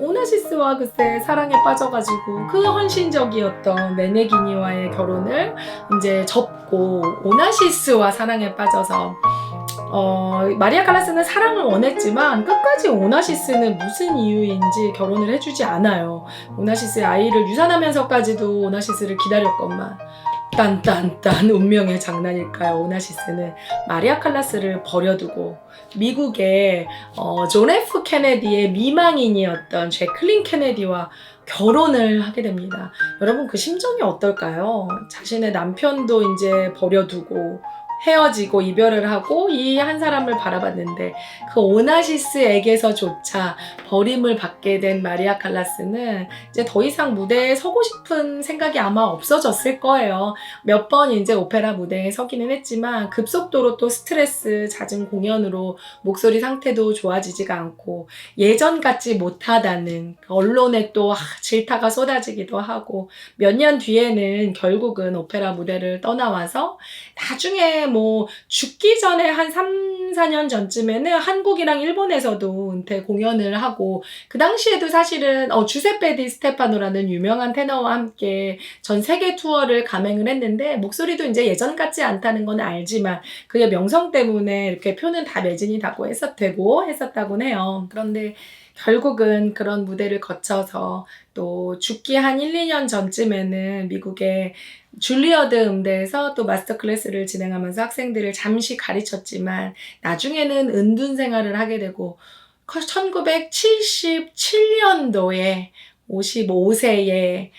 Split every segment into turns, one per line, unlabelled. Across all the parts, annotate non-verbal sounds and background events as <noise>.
오나시스와 글쎄 사랑에 빠져가지고 그 헌신적이었던 메네기니와의 결혼을 이제 접고 오나시스와 사랑에 빠져서 어, 마리아 칼라스는 사랑을 원했지만 끝까지 오나시스는 무슨 이유인지 결혼을 해주지 않아요. 오나시스의 아이를 유산하면서까지도 오나시스를 기다렸건만 딴딴딴 운명의 장난일까요? 오나시스는 마리아 칼라스를 버려두고 미국의 어, 존 F 케네디의 미망인이었던 제클린 케네디와 결혼을 하게 됩니다. 여러분 그 심정이 어떨까요? 자신의 남편도 이제 버려두고 헤어지고 이별을 하고 이 한 사람을 바라봤는데 그 오나시스에게서조차 버림을 받게 된 마리아 칼라스는 이제 더 이상 무대에 서고 싶은 생각이 아마 없어졌을 거예요. 몇 번 이제 오페라 무대에 서기는 했지만 급속도로 또 스트레스 잦은 공연으로 목소리 상태도 좋아지지가 않고 예전 같지 못하다는 언론에 또 아, 질타가 쏟아지기도 하고 몇 년 뒤에는 결국은 오페라 무대를 떠나와서 나중에 뭐 죽기 전에 한 3, 4년 전쯤에는 한국이랑 일본에서도 은퇴 공연을 하고 그 당시에도 사실은 어, 주세페 디 스테파노라는 유명한 테너와 함께 전 세계 투어를 감행을 했는데 목소리도 이제 예전 같지 않다는 건 알지만 그의 명성 때문에 이렇게 표는 다 매진이 다고 했었 되고 했었다곤 해요. 그런데 결국은 그런 무대를 거쳐서 또 죽기 한 1, 2년 전쯤에는 미국의 줄리어드 음대에서 또 마스터 클래스를 진행하면서 학생들을 잠시 가르쳤지만 나중에는 은둔 생활을 하게 되고 1977년도에 55세에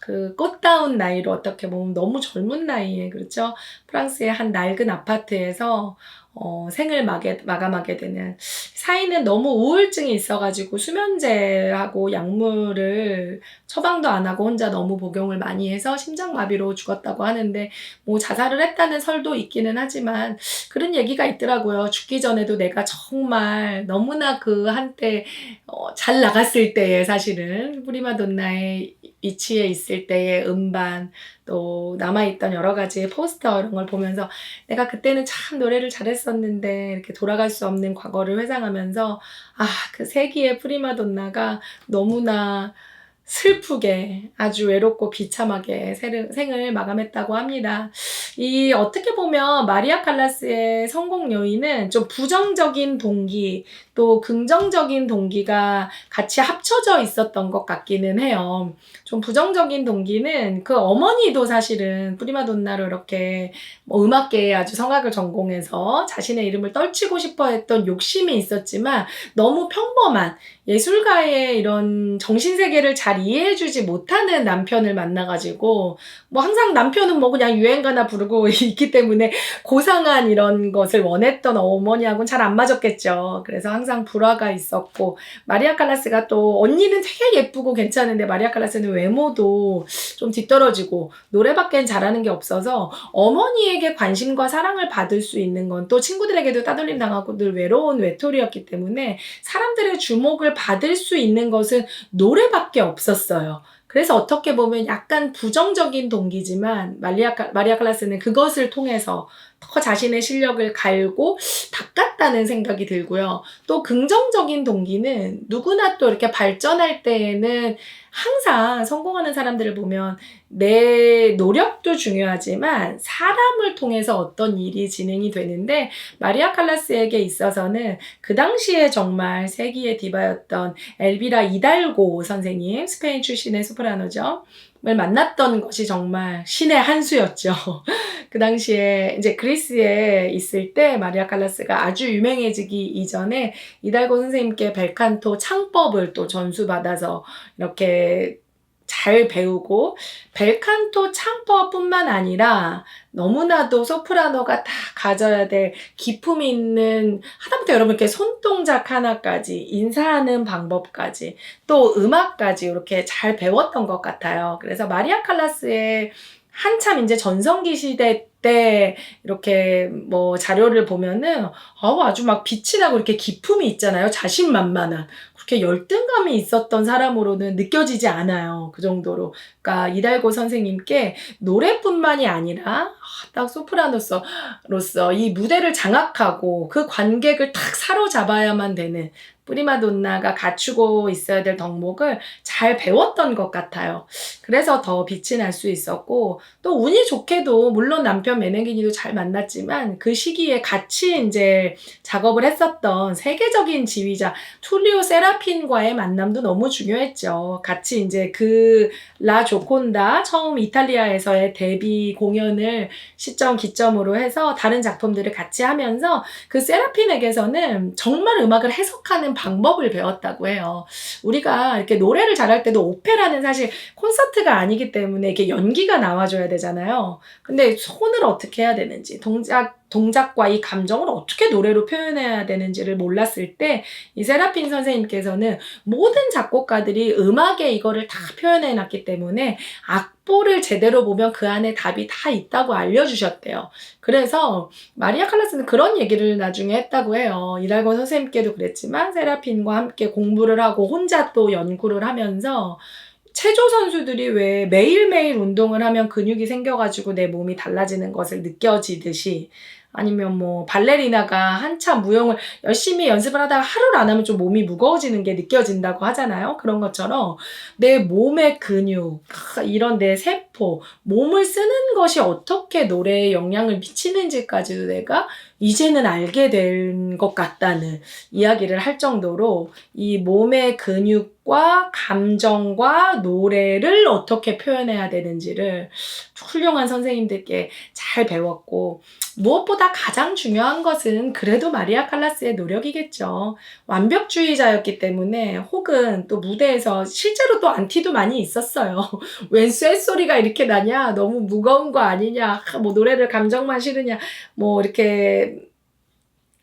그 꽃다운 나이로 어떻게 보면 너무 젊은 나이에 그렇죠? 프랑스의 한 낡은 아파트에서 어, 생을 마게, 마감하게 되는 사이는 너무 우울증이 있어가지고 수면제하고 약물을 처방도 안 하고 혼자 너무 복용을 많이 해서 심장마비로 죽었다고 하는데 뭐 자살을 했다는 설도 있기는 하지만 그런 얘기가 있더라고요. 죽기 전에도 내가 정말 너무나 그 한때 어, 잘 나갔을 때에 사실은 프리마돈나의 위치에 있을 때의 음반 또 남아있던 여러 가지 포스터 이런 걸 보면서 내가 그때는 참 노래를 잘했었는데 이렇게 돌아갈 수 없는 과거를 회상하면서 아 그 세기의 프리마돈나가 너무나 슬프게 아주 외롭고 비참하게 생을 마감했다고 합니다. 이 어떻게 보면 마리아 칼라스의 성공 요인은 좀 부정적인 동기 또 긍정적인 동기가 같이 합쳐져 있었던 것 같기는 해요. 좀 부정적인 동기는 그 어머니도 사실은 프리마돈나로 이렇게 뭐 음악계에 아주 성악을 전공해서 자신의 이름을 떨치고 싶어 했던 욕심이 있었지만 너무 평범한 예술가의 이런 정신세계를 잘 이해해주지 못하는 남편을 만나가지고 뭐 항상 남편은 뭐 그냥 유행가나 부르고 <laughs> 있기 때문에 고상한 이런 것을 원했던 어머니하고는 잘 안 맞았겠죠. 그래서 항상 불화가 있었고 마리아 칼라스가 또 언니는 되게 예쁘고 괜찮은데 마리아 칼라스는 외모도 좀 뒤떨어지고 노래밖엔 잘하는 게 없어서 어머니에게 관심과 사랑을 받을 수 있는 건 또 친구들에게도 따돌림 당하고 늘 외로운 외톨이였기 때문에 사람들의 주목을 받을 수 있는 것은 노래밖에 없었어요. 그래서 어떻게 보면 약간 부정적인 동기지만 마리아, 칼- 마리아 클라스는 그것을 통해서 더 자신의 실력을 갈고 닦았다는 생각이 들고요. 또 긍정적인 동기는 누구나 또 이렇게 발전할 때에는 항상 성공하는 사람들을 보면 내 노력도 중요하지만 사람을 통해서 어떤 일이 진행이 되는데 마리아 칼라스에게 있어서는 그 당시에 정말 세기의 디바였던 엘비라 이달고 선생님, 스페인 출신의 소프라노죠. 을 만났던 것이 정말 신의 한 수였죠. <laughs> 그 당시에 이제 그리스에 있을 때 마리아 칼라스가 아주 유명해지기 이전에 이달고 선생님께 벨칸토 창법을 또 전수받아서 이렇게 잘 배우고 벨칸토 창법뿐만 아니라 너무나도 소프라노가 다 가져야 될 기품 있는 하다못해 여러분 이렇게 손동작 하나까지 인사하는 방법까지 또 음악까지 이렇게 잘 배웠던 것 같아요. 그래서 마리아 칼라스의 한참 이제 전성기 시대 때 이렇게 뭐 자료를 보면은 아우 아주 막 빛이 나고 이렇게 기품이 있잖아요. 자신만만한 그렇게 열등감이 있었던 사람으로는 느껴지지 않아요. 그 정도로. 그러니까 이달고 선생님께 노래뿐만이 아니라 아, 딱 소프라노로서 이 무대를 장악하고 그 관객을 탁 사로잡아야만 되는 프리마돈나가 갖추고 있어야 될 덕목을 잘 배웠던 것 같아요. 그래서 더 빛이 날 수 있었고 또 운이 좋게도 물론 남편 메네기니도 잘 만났지만 그 시기에 같이 이제 작업을 했었던 세계적인 지휘자 툴리오 세라핀과의 만남도 너무 중요했죠. 같이 이제 그 라 조콘다 처음 이탈리아에서의 데뷔 공연을 시점 기점으로 해서 다른 작품들을 같이 하면서 그 세라핀에게서는 정말 음악을 해석하는 방법을 배웠다고 해요. 우리가 이렇게 노래를 잘할 때도 오페라는 사실 콘서트가 아니기 때문에 이렇게 연기가 나와줘야 되잖아요. 근데 손을 어떻게 해야 되는지, 동작, 동작과 이 감정을 어떻게 노래로 표현해야 되는지를 몰랐을 때, 이 세라핀 선생님께서는 모든 작곡가들이 음악에 이거를 다 표현해 놨기 때문에 악보를 제대로 보면 그 안에 답이 다 있다고 알려주셨대요. 그래서 마리아 칼라스는 그런 얘기를 나중에 했다고 해요. 이랄고 선생님께도 그랬지만 세라핀과 함께 공부를 하고 혼자 또 연구를 하면서 체조 선수들이 왜 매일매일 운동을 하면 근육이 생겨가지고 내 몸이 달라지는 것을 느껴지듯이 아니면 뭐 발레리나가 한참 무용을 열심히 연습을 하다가 하루를 안 하면 좀 몸이 무거워지는 게 느껴진다고 하잖아요. 그런 것처럼 내 몸의 근육, 크, 이런 내 세포, 몸을 쓰는 것이 어떻게 노래에 영향을 미치는지까지도 내가 이제는 알게 된 것 같다는 이야기를 할 정도로 이 몸의 근육과 감정과 노래를 어떻게 표현해야 되는지를 훌륭한 선생님들께 잘 배웠고 무엇보다 가장 중요한 것은 그래도 마리아 칼라스의 노력이겠죠. 완벽주의자였기 때문에 혹은 또 무대에서 실제로 또 안티도 많이 있었어요. <laughs> 웬 쇳소리가 이렇게 나냐? 너무 무거운 거 아니냐? 뭐 노래를 감정만 실으냐? 뭐 이렇게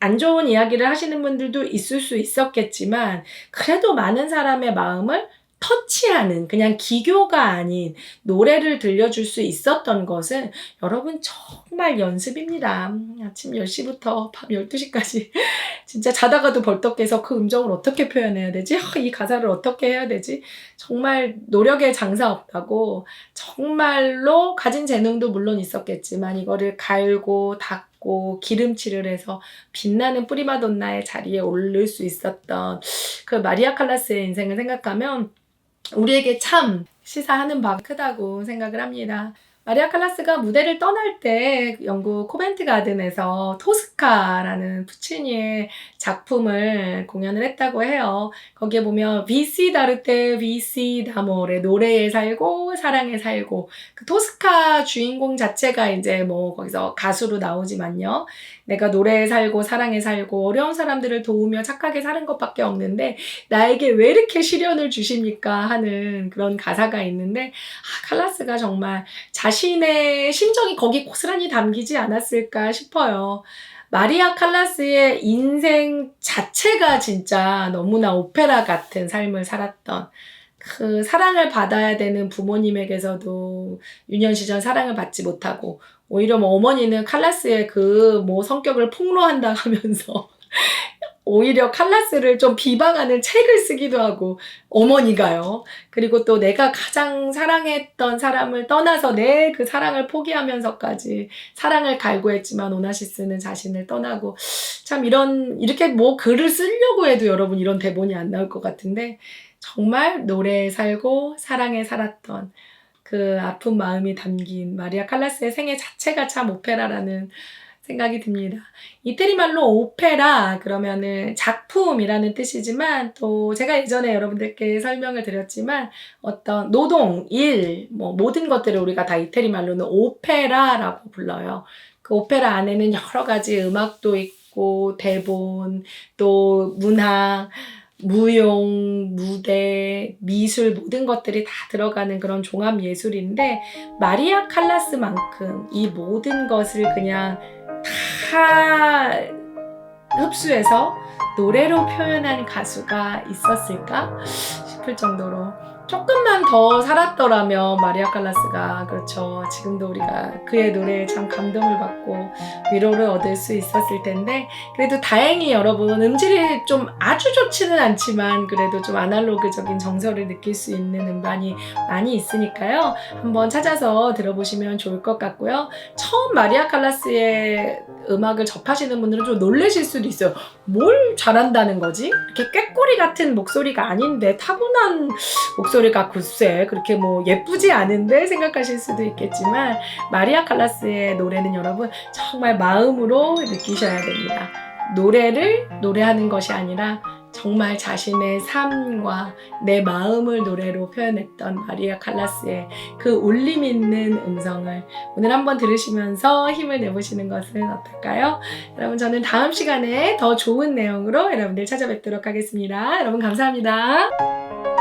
안 좋은 이야기를 하시는 분들도 있을 수 있었겠지만 그래도 많은 사람의 마음을 터치하는 그냥 기교가 아닌 노래를 들려줄 수 있었던 것은 여러분 정말 연습입니다. 아침 10시부터 밤 12시까지 <laughs> 진짜 자다가도 벌떡 깨서 그 음정을 어떻게 표현해야 되지? 아, 이 가사를 어떻게 해야 되지? 정말 노력에 장사 없다고 정말로 가진 재능도 물론 있었겠지만 이거를 갈고 닦고 기름칠을 해서 빛나는 프리마돈나의 자리에 오를 수 있었던 그 마리아 칼라스의 인생을 생각하면 우리에게 참 시사하는 바가 크다고 생각을 합니다. 마리아 칼라스가 무대를 떠날 때 영국 코벤트 가든에서 토 스카라는 푸치니의 작품을 공연을 했다고 해요. 거기에 보면 비시 다르테 비시 다모레 노래에 살고 사랑에 살고 그 토스카 주인공 자체가 이제 뭐 거기서 가수로 나오지만요. 내가 노래에 살고 사랑에 살고 어려운 사람들을 도우며 착하게 사는 것밖에 없는데 나에게 왜 이렇게 시련을 주십니까 하는 그런 가사가 있는데 아, 칼라스가 정말 자신의 심정이 거기 고스란히 담기지 않았을까 싶어요. 마리아 칼라스의 인생 자체가 진짜 너무나 오페라 같은 삶을 살았던 그 사랑을 받아야 되는 부모님에게서도 유년 시절 사랑을 받지 못하고 오히려 뭐 어머니는 칼라스의 그 뭐 성격을 폭로한다 하면서 <laughs> 오히려 칼라스를 좀 비방하는 책을 쓰기도 하고 어머니가요. 그리고 또 내가 가장 사랑했던 사람을 떠나서 내 그 사랑을 포기하면서까지 사랑을 갈구했지만 오나시스는 자신을 떠나고 참 이런 이렇게 뭐 글을 쓰려고 해도 여러분 이런 대본이 안 나올 것 같은데 정말 노래에 살고 사랑에 살았던 그 아픈 마음이 담긴 마리아 칼라스의 생애 자체가 참 오페라라는 생각이 듭니다. 이태리 말로 오페라 그러면은 작품이라는 뜻이지만 또 제가 예전에 여러분들께 설명을 드렸지만 어떤 노동, 일, 뭐 모든 것들을 우리가 다 이태리 말로는 오페라라고 불러요. 그 오페라 안에는 여러 가지 음악도 있고 대본, 또 문학, 무용, 무대, 미술 모든 것들이 다 들어가는 그런 종합 예술인데 마리아 칼라스만큼 이 모든 것을 그냥 다 흡수해서 노래로 표현한 가수가 있었을까 싶을 정도로 조금만 더 살았더라면 마리아 칼라스가 그렇죠. 지금도 우리가 그의 노래에 참 감동을 받고 위로를 얻을 수 있었을 텐데 그래도 다행히 여러분 음질이 좀 아주 좋지는 않지만 그래도 좀 아날로그적인 정서를 느낄 수 있는 음반이 많이 있으니까요. 한번 찾아서 들어보시면 좋을 것 같고요. 처음 마리아 칼라스의 음악을 접하시는 분들은 좀 놀라실 수도 있어요. 뭘 잘한다는 거지? 이렇게 꾀꼬리 같은 목소리가 아닌데 타고난 목소리가 글쎄 그렇게 뭐 예쁘지 않은데 생각하실 수도 있겠지만 마리아 칼라스의 노래는 여러분 정말 마음으로 느끼셔야 됩니다. 노래를 노래하는 것이 아니라 정말 자신의 삶과 내 마음을 노래로 표현했던 마리아 칼라스의 그 울림 있는 음성을 오늘 한번 들으시면서 힘을 내보시는 것은 어떨까요? 여러분 저는 다음 시간에 더 좋은 내용으로 여러분들 찾아뵙도록 하겠습니다. 여러분 감사합니다.